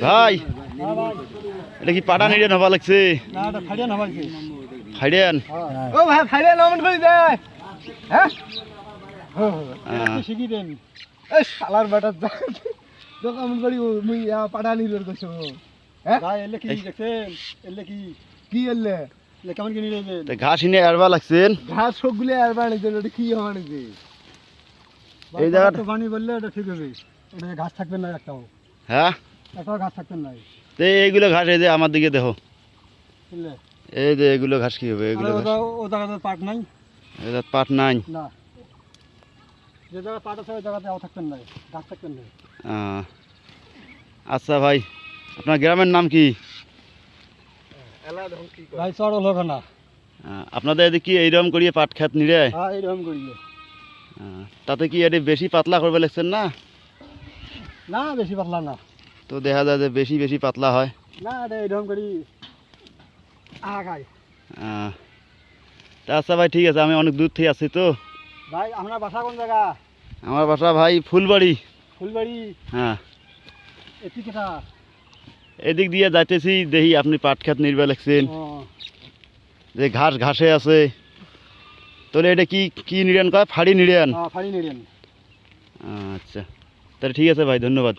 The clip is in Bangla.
ভাই। এটা কি পাটা নিড়ে নবা লাগছে? ও ভাই করে হ্যাঁ? শিখি দেন। এই শালার বেটা যা। তো করি মুই হ্যাঁ? ভাই এলে কি দেখছেন? এলে কি? কি এলে? ঘাস লাগছেন? ঘাস সবগুলো কি বানিয়েছে এই জায়গাটা- বানিয়ে বললে ওটা ঠিক হবে। ওটা ঘাস থাকবে না একটাও। হ্যাঁ? একটাও ঘাস থাকবে না। তো এইগুলো ঘাস এই যে আমার দিকে দেখো। এই যে এগুলো ঘাস কি হবে? এগুলো আরে ঘাস। ওটা ও জায়গাতে পাট নাই? এটা পাট নাই। না। যে জায়গায় পাট আছে ওই জায়গাতে আও থাকবেন না। ঘাস থাকবেন না। আচ্ছা ভাই আপনার গ্রামের নাম কি? ভাই না। আপনাদের এদিকে কি এইরকম করিয়ে পাট খেত নিরে হ্যাঁ এইরকম করিয়ে। তাতে কি এটি বেশি পাতলা করবে লাগছেন না? না বেশি পাতলা না। তো দেখা যায় যে বেশি বেশি পাতলা হয়। না এটা এইরকম করি আহা। খাই আচ্ছা ভাই ঠিক আছে আমি অনেক দূর থেকে আসছি তো। ভাই আপনার বাসা কোন জায়গা? আমার বাসা ভাই ফুলবাড়ি। ফুলবাড়ি? হ্যাঁ। এদিক দিয়ে যাইতেছি দেখি আপনি পাট খেত নির্বা লাগছেন। যে ঘাস ঘাসে আছে। তাহলে এটা কি কি নিড়েন কয়? ফাড়ি নিড়েন? ফাড়ি নিলেন আচ্ছা। তাহলে ঠিক আছে ভাই ধন্যবাদ।